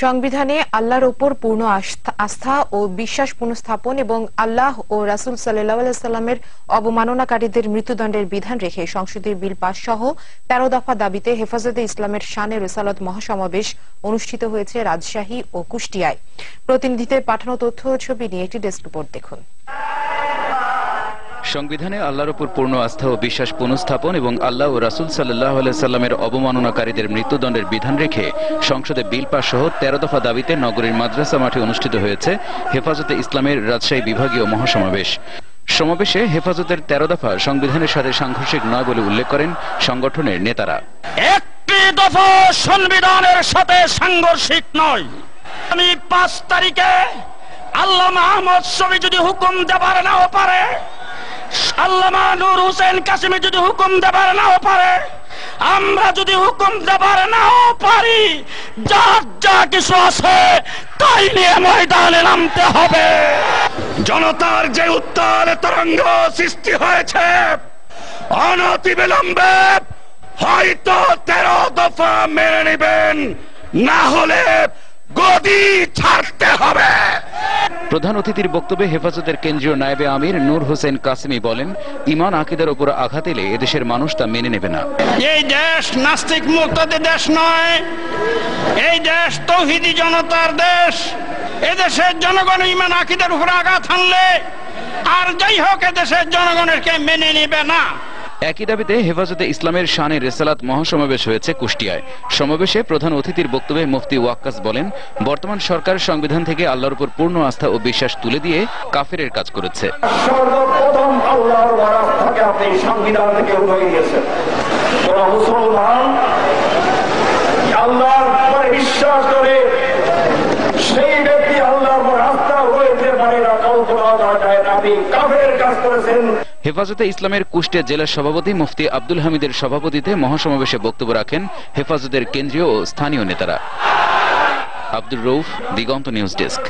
সংবিধানে আল্লাহর ওপর পূর্ণ আস্থা- ও বিশ্বাস পুনঃস্থাপন এবং আল্লাহ ও রাসুল সাল্লামের অবমাননাকারীদের মৃত্যুদণ্ডের বিধান রেখে সংসদীয় বিল পাশ সহ তেরো দফা দাবিতে হেফাজতে ইসলামের শানে রেসালত মহাসমাবেশ অনুষ্ঠিত হয়েছে রাজশাহী ও কুষ্টিয়ায়। প্রতিনিধিদের পাঠানো তথ্য ছবি নিয়ে একটি ডেস্ক রিপোর্ট দেখুন। সংবিধানে আল্লাহর উপর পূর্ণ আস্থা ও বিশ্বাস পুনঃস্থাপন এবং আল্লাহ ও রাসুল সাল্লাহ সাল্লামের অবমাননাকারীদের মৃত্যুদণ্ডের বিধান রেখে সংসদে বিল পাস সহ তেরো দফা দাবিতে নগরীর মাদ্রাসা মাঠে অনুষ্ঠিত হয়েছে হেফাজতে ইসলামের রাজশাহী বিভাগীয় মহাসমাবেশ। সমাবেশে হেফাজতের তেরো দফা সংবিধানের সাথে সাংঘর্ষিক নয় বলে উল্লেখ করেন সংগঠনের নেতারা। একটি দফা সংবিধানের সাথে সাংঘর্ষিক নয়। আমি পাঁচ তারিখে আল্লাহ মাহমদ শফি যদি হুকুম দেবার নাও পারে আল্লামা নূর হোসেন কাসিমি যদি হুকুম দেবার নাও পারে, আমরা যদি হুকুম দেবার নাও পারি, যার যা কিছু আছে তাই নিয়ে ময়দানে নামতে হবে। জনতার যে উত্তাল তরঙ্গ সৃষ্টি হয়েছে অনতি বিলম্বে হয়তো তেরো দফা মেনে নিবেন, না হলে গদি ছাড়তে হবে। প্রধান অতিথির বক্তব্যে হেফাজতের কেন্দ্রীয় নায়েবে আমির নূর হোসেন কাসমি বলেন, ইমান আকিদার উপর আঘাত এলে এদেশের মানুষ তা মেনে নেবে না। এই দেশ নাস্তিক মুক্তদের দেশ নয়, এই দেশ তৌহিদি জনতার দেশ। এদেশের জনগণ ইমান আকিদের উপর আঘাত হানলে আর যাই হোক, এদেশের জনগণেরকে মেনে নেবে না। একই দাবিতে হেফাজতে ইসলামের শানে রেসালাত মহাসমাবেশ হয়েছে কুষ্টিয়ায়। সমাবেশে প্রধান অতিথির বক্তব্যে মুফতি ওয়াক্কাস বলেন, বর্তমান সরকার সংবিধান থেকে আল্লাহর উপর পূর্ণ আস্থা ও বিশ্বাস তুলে দিয়ে কাফেরের কাজ করেছে। আল্লাহর বিশ্বাস করে সেই ব্যক্তি আল্লাহর উপর আস্থা হয়েছে মানে না কল্পনা করা যায় না আপনি কাফের কাজ করেছেন হেফাজতে ইসলামের কুষ্টিয়া জেলার সভাপতি মুফতি আব্দুল হামিদের সভাপতিতে মহাসমাবেশে বক্তব্য রাখেন হেফাজতের কেন্দ্রীয় ও স্থানীয় নেতারা। Abdur Rauf Diganta news desk.